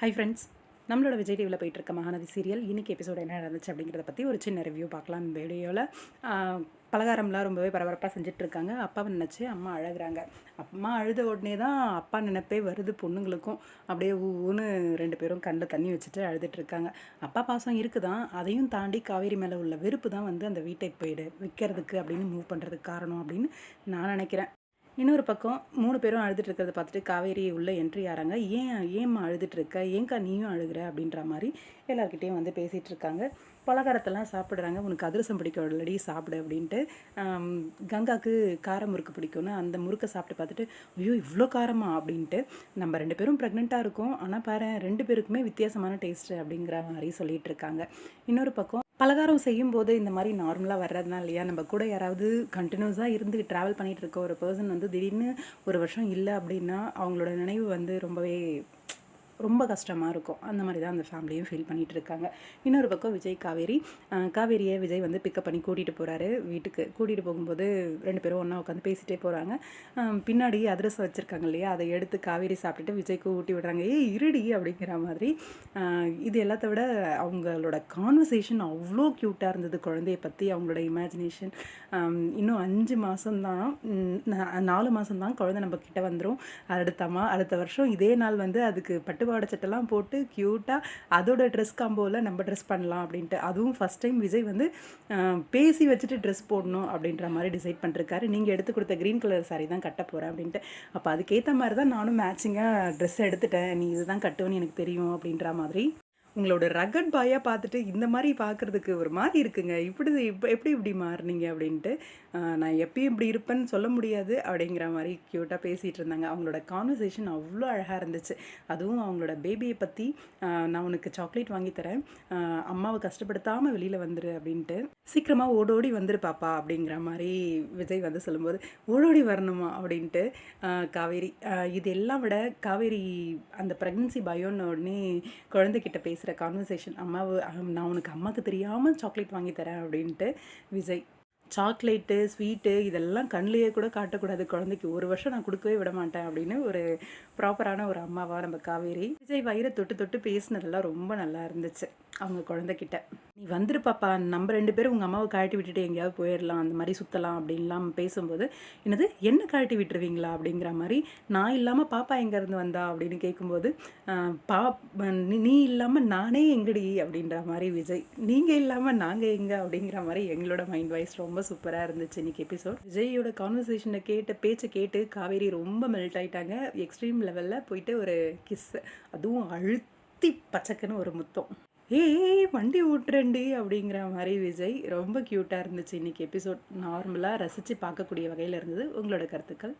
Hi friends நம்மளோட விஜய் டிவியில் போயிட்டுருக்க மகாநதி சீரியல் இன்னைக்கு எபிசோடு என்ன நடந்துச்சு அப்படிங்கிறத பற்றி ஒரு சின்ன ரிவ்யூ பார்க்கலாம். இந்த வீடியோவில் பலகாரம்லாம் ரொம்பவே பரபரப்பாக செஞ்சுட்டு இருக்காங்க அப்பாவை நினச்சி அம்மா அழகுறாங்க. அம்மா அழுத உடனே தான் அப்பா நினைப்பே வருது பொண்ணுங்களுக்கும். அப்படியே ஊன்னு ரெண்டு பேரும் கண்ணில் தண்ணி வச்சுட்டு அழுதுட்டுருக்காங்க அப்பா பாசம் இருக்குதான். அதையும் தாண்டி காவேரி மேலே உள்ள வெறுப்பு தான் வந்து அந்த வீட்டை போயிடு விற்கிறதுக்கு அப்படின்னு மூவ் பண்ணுறதுக்கு காரணம் அப்படின்னு நான் நினைக்கிறேன். இன்னொரு பக்கம் மூணு பேரும் அழுதுட்டு இருக்கிறத பார்த்துட்டு காவேரி உள்ள என்ட்ரி ஆறாங்க ஏன் ஏம்மா அழுதுட்டு இருக்க? ஏங்கா நீயும் அழுகுற? அப்படின்ற மாதிரி எல்லார்கிட்டேயும் வந்து பேசிகிட்டு இருக்காங்க. பலகாரத்தெல்லாம் சாப்பிட்றாங்க. உனக்கு அதிரசம் பிடிக்கும் ஆல்ரெடி சாப்பிடு அப்படின்ட்டு. கங்காவுக்கு கார முறுக்கு பிடிக்கும்னு அந்த முறுக்கை சாப்பிட்டு பார்த்துட்டு ஐயோ இவ்வளோ காரமா? அப்படின்ட்டு. நம்ம ரெண்டு பேரும் ப்ரெக்னெண்ட்டாக இருக்கோம். ஆனால் பாரு ரெண்டு பேருக்குமே வித்தியாசமான டேஸ்ட்டு அப்படிங்கிற மாதிரி சொல்லிகிட்டு இருக்காங்க. இன்னொரு பக்கம் பலகாரம் செய்யும்போது இந்த மாதிரி நார்மலாக வர்றதுனால இல்லையா? நம்ம கூட யாராவது கண்டினியூஸாக இருந்து ட்ராவல் பண்ணிகிட்டு இருக்க ஒரு பர்சன் வந்து திடீர்னு ஒரு வருஷம் இல்லை அப்படின்னா அவங்களோட நினைவு வந்து ரொம்பவே ரொம்ப கஷ்டமாக இருக்கும். அந்த மாதிரி தான் அந்த ஃபேமிலியும் ஃபீல் பண்ணிகிட்டு இருக்காங்க. இன்னொரு பக்கம் விஜய் காவேரி காவேரியை விஜய் வந்து பிக்கப் பண்ணி கூட்டிகிட்டு போகிறாரு வீட்டுக்கு. கூட்டிகிட்டு போகும்போது ரெண்டு பேரும் ஒன்றா உட்காந்து பேசிகிட்டே போகிறாங்க பின்னாடி அதிரசம் வச்சுருக்காங்க இல்லையா? அதை எடுத்து காவேரி சாப்பிட்டுட்டு விஜய்க்கு ஊட்டி விடுறாங்க. ஏய் இருடி அப்படிங்கிற மாதிரி. இது எல்லாத்த விட அவங்களோட கான்வர்சேஷன் அவ்வளோ க்யூட்டாக இருந்தது. குழந்தைய பற்றி அவங்களோட இமேஜினேஷன் இன்னும் அஞ்சு மாதம்தான் நாலு மாதம்தான் குழந்தை நம்ம கிட்ட வந்துடும் அடுத்தமா அடுத்த வருஷம் இதே நாள் வந்து அதுக்கு பட்டு பட்டுப்பாவாடை சட்டெல்லாம் போட்டு க்யூட்டாக அதோட ட்ரெஸ் காம்போவில் நம்ம ட்ரெஸ் பண்ணலாம் அப்படின்ட்டு. அதுவும் ஃபஸ்ட் டைம் விஜய் வந்து பேசி வச்சுட்டு ட்ரெஸ் போடணும் அப்படின்ற மாதிரி டிசைட் பண்ணிருக்காரு. நீங்கள் எடுத்து கொடுத்த க்ரீன் கலர் சாரி தான் கட்ட போகிறேன் அப்படின்ட்டு. அப்போ அதுக்கேற்ற மாதிரி தான் நானும் மேட்சிங்காக ட்ரெஸ் எடுத்துட்டேன். நீ இதுதான் கட்டுவேன்னு எனக்கு தெரியும் அப்படின்ற மாதிரி. உங்களோட ரகட் பாயாக பார்த்துட்டு இந்த மாதிரி பார்க்குறதுக்கு ஒரு மாதிரி இருக்குங்க. இப்படி இப்போ எப்படி இப்படி மாறுனீங்க அப்படின்ட்டு நான் எப்பயும் இப்படி இருப்பேன்னு சொல்ல முடியாது அப்படிங்கிற மாதிரி க்யூட்டாக பேசிகிட்டு இருந்தாங்க. அவங்களோட கான்வர்சேஷன் அவ்வளோ அழகாக இருந்துச்சு. அதுவும் அவங்களோட பேபியை பற்றி நான் உனக்கு சாக்லேட் வாங்கி தரேன். அம்மாவை கஷ்டப்படுத்தாமல் வெளியில் வந்துரு அப்படின்ட்டு சீக்கிரமாக ஓடோடி வந்துரு பாப்பா அப்படிங்கிற மாதிரி விஜய் வந்து சொல்லும்போது ஓடோடி வரணுமா? அப்படின்ட்டு காவேரி இது எல்லாம் விட காவேரி அந்த ப்ரெக்னன்சி பயோன்னு உடனே குழந்தைகிட்ட பேசுகிற கான்வர்சேஷன் அம்மாவை நான் உனக்கு அம்மாவுக்கு தெரியாமல் சாக்லேட் வாங்கி தரேன் அப்படின்ட்டு விஜய் சாக்லேட்டு ஸ்வீட்டு இதெல்லாம் கண்ணிலேயே கூட காட்டக்கூடாது. குழந்தைக்கு ஒரு வருஷம் நான் கொடுக்கவே விட மாட்டேன் அப்படின்னு ஒரு ப்ராப்பரான ஒரு அம்மாவா நம்ம காவேரி. விஜய் வயிறை தொட்டு தொட்டு பேசினதெல்லாம் ரொம்ப நல்லா இருந்துச்சு அவங்க குழந்தைக்கிட்ட நீ வந்துரு பாப்பா நம்ம ரெண்டு பேரும் உங்கள் அம்மாவை கழட்டி விட்டுட்டு எங்கேயாவது போயிடலாம் அந்த மாதிரி சுற்றலாம் அப்படின்லாம் பேசும்போது என்னது என்ன கழட்டி விட்டுருவீங்களா? அப்படிங்கிற மாதிரி நான் இல்லாமல் பாப்பா எங்கேருந்து வந்தா? அப்படின்னு கேட்கும்போது பா நீ- இல்லாமல் நானே எங்கடி? அப்படின்ற மாதிரி விஜய் நீங்கள் இல்லாமல் நாங்கள் எங்கே? அப்படிங்கிற மாதிரி எங்களோட மைண்ட் வாய்ஸ் ரொம்ப சூப்பராக இருந்துச்சு இன்னைக்கு எபிசோட் விஜயோட கான்வர்சேஷனை கேட்ட பேச்சை கேட்டு காவேரி ரொம்ப மெல்ட் ஆயிட்டாங்க. எக்ஸ்ட்ரீம் லெவலில் போயிட்டு ஒரு கிஸ் அதுவும் அழுத்தி பச்சக்குன்னு ஒரு முத்தம். ஏய் வண்டி ஓட்டுறண்டி அப்படிங்கிற மாதிரி விஜய் ரொம்ப க்யூட்டாக இருந்துச்சு இன்னைக்கு எபிசோட் நார்மலாக ரசித்து பார்க்கக்கூடிய வகையில் இருந்தது. உங்களோட கருத்துக்கள்?